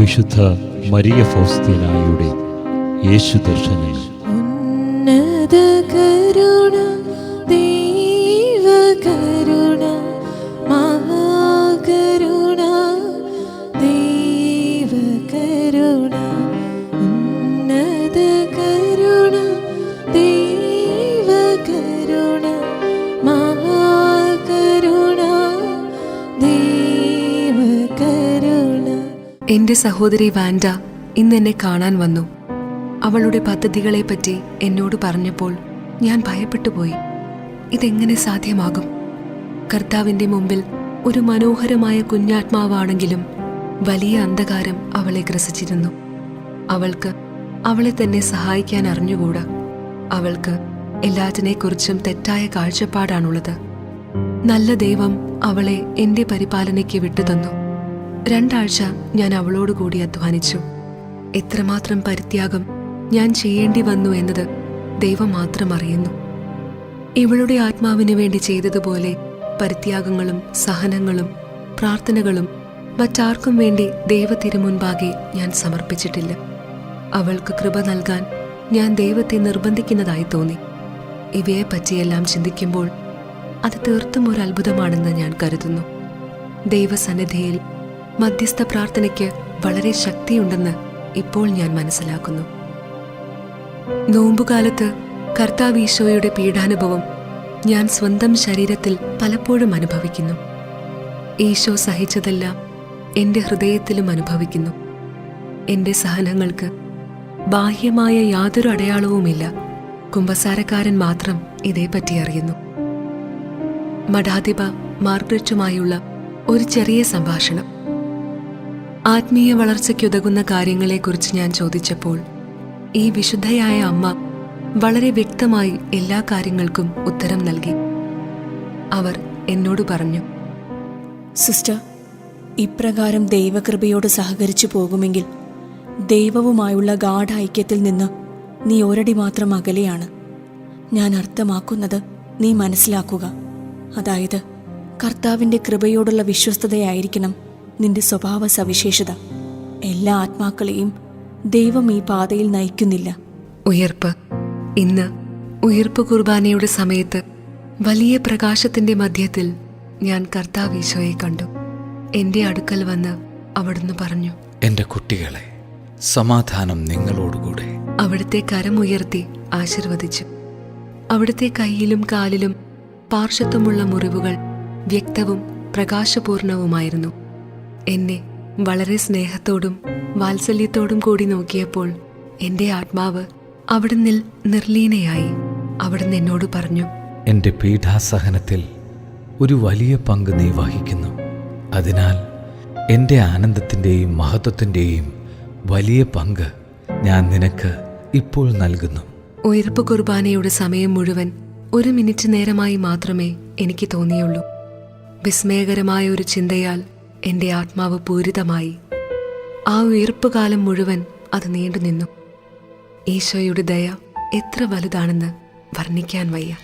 വിശുദ്ധ മരിയ ഫൗസ്തീനായുടെ യേശു ദർശനം. ഉന്നത കരുണ എന്റെ സഹോദരി വാൻഡ ഇന്ന് എന്നെ കാണാൻ വന്നു. അവളുടെ പദ്ധതികളെപ്പറ്റി എന്നോട് പറഞ്ഞപ്പോൾ ഞാൻ ഭയപ്പെട്ടുപോയി. ഇതെങ്ങനെ സാധ്യമാകും? കർത്താവിന്റെ മുമ്പിൽ ഒരു മനോഹരമായ കുഞ്ഞാത്മാവാണെങ്കിലും വലിയ അന്ധകാരം അവളെ ഗ്രസിച്ചിരുന്നു. അവൾക്ക് അവളെ തന്നെ സഹായിക്കാൻ അറിഞ്ഞുകൂടാ. അവൾക്ക് എല്ലാറ്റിനെക്കുറിച്ചും തെറ്റായ കാഴ്ചപ്പാടാണുള്ളത്. നല്ല ദൈവം അവളെ എന്റെ പരിപാലനയ്ക്ക് വിട്ടുതന്നു. രണ്ടാഴ്ച ഞാൻ അവളോട് കൂടി അധ്വാനിച്ചു. എത്രമാത്രം പരിത്യാഗം ഞാൻ ചെയ്യേണ്ടി വന്നു എന്നത് ദൈവം മാത്രം അറിയുന്നു. ഇവളുടെ ആത്മാവിന് വേണ്ടി ചെയ്തതുപോലെ പരിത്യാഗങ്ങളും സഹനങ്ങളും പ്രാർത്ഥനകളും മറ്റാർക്കും വേണ്ടി ദൈവത്തിരുമുൻപാകെ ഞാൻ സമർപ്പിച്ചിട്ടില്ല. അവൾക്ക് കൃപ നൽകാൻ ഞാൻ ദൈവത്തെ നിർബന്ധിക്കുന്നതായി തോന്നി. ഇവയെ ഇവയെപ്പറ്റിയെല്ലാം ചിന്തിക്കുമ്പോൾ അത് തീർത്തും ഒരു അത്ഭുതമാണെന്ന് ഞാൻ കരുതുന്നു. ദൈവസന്നിധിയിൽ മധ്യസ്ഥ പ്രാർത്ഥനയ്ക്ക് വളരെ ശക്തിയുണ്ടെന്ന് ഇപ്പോൾ ഞാൻ മനസ്സിലാക്കുന്നു. നോമ്പുകാലത്ത് കർത്താവ് ഈശോയുടെ പീഡാനുഭവം ഞാൻ സ്വന്തം ശരീരത്തിൽ പലപ്പോഴും അനുഭവിക്കുന്നു. ഈശോ സഹിച്ചതെല്ലാം എന്റെ ഹൃദയത്തിലും അനുഭവിക്കുന്നു. എന്റെ സഹനങ്ങൾക്ക് ബാഹ്യമായ യാതൊരു അടയാളവുമില്ല. കുംഭസാരക്കാരൻ മാത്രം ഇതേപ്പറ്റി അറിയുന്നു. മഠാധിപ മാർഗ്രറ്റുമായുള്ള ഒരു ചെറിയ സംഭാഷണം. ആത്മീയ വളർച്ചയ്ക്കുതകുന്ന കാര്യങ്ങളെക്കുറിച്ച് ഞാൻ ചോദിച്ചപ്പോൾ ഈ വിശുദ്ധയായ അമ്മ വളരെ വ്യക്തമായി എല്ലാ കാര്യങ്ങൾക്കും ഉത്തരം നൽകി. അവർ എന്നോട് പറഞ്ഞു സിസ്റ്റർ ഇപ്രകാരം ദൈവകൃപയോട് സഹകരിച്ചു പോകുമെങ്കിൽ ദൈവവുമായുള്ള ഗാഠ ഐക്യത്തിൽ നിന്ന് നീ ഒരടി മാത്രം അകലെയാണ്. ഞാൻ അർത്ഥമാക്കുന്നത് നീ മനസ്സിലാക്കുക. അതായത് കർത്താവിന്റെ കൃപയോടുള്ള വിശ്വസ്തതയായിരിക്കണം നിന്റെ സ്വഭാവ സവിശേഷത. എല്ലാ ആത്മാക്കളെയും ദൈവം ഈ പാതയിൽ നയിക്കുന്നില്ല. ഉയർപ്പ്. ഇന്ന് ഉയർപ്പ് കുർബാനയുടെ സമയത്ത് വലിയ പ്രകാശത്തിന്റെ മധ്യത്തിൽ ഞാൻ കർത്താവ് ഈശോയെ കണ്ടു. എന്റെ അടുക്കൽ വന്ന് അവിടുന്ന് പറഞ്ഞു എന്റെ കുട്ടികളെ സമാധാനം നിങ്ങളോടുകൂടെ. അവിടുത്തെ കരമുയർത്തി ആശീർവദിച്ചു. അവിടുത്തെ കൈയിലും കാലിലും പാർശ്വത്വമുള്ള മുറിവുകൾ വ്യക്തവും പ്രകാശപൂർണവുമായിരുന്നു. എന്നെ വളരെ സ്നേഹത്തോടും വാത്സല്യത്തോടും കൂടി നോക്കിയപ്പോൾ എന്റെ ആത്മാവ് അവിടുന്ന് നിർലീനയായി. അവിടുന്ന് എന്നോട് പറഞ്ഞു എന്റെ പീഠാസഹനത്തിൽ ഒരു വലിയ പങ്ക് നീ വഹിക്കുന്നു. അതിനാൽ എന്റെ ആനന്ദത്തിന്റെയും മഹത്വത്തിന്റെയും വലിയ പങ്ക് ഞാൻ നിനക്ക് ഇപ്പോൾ നൽകുന്നു. ഉയർപ്പ് കുർബാനയുടെ സമയം മുഴുവൻ ഒരു മിനിറ്റ് നേരമായി മാത്രമേ എനിക്ക് തോന്നിയുള്ളൂ. വിസ്മയകരമായ ഒരു ചിന്തയാൽ എന്റെ ആത്മാവ് പൂരിതമായി. ആ ഉയർപ്പുകാലം മുഴുവൻ അത് നീണ്ടുനിന്നു. ഈശോയുടെ ദയ എത്ര വലുതാണെന്ന് വർണിക്കാൻ വയ്യ.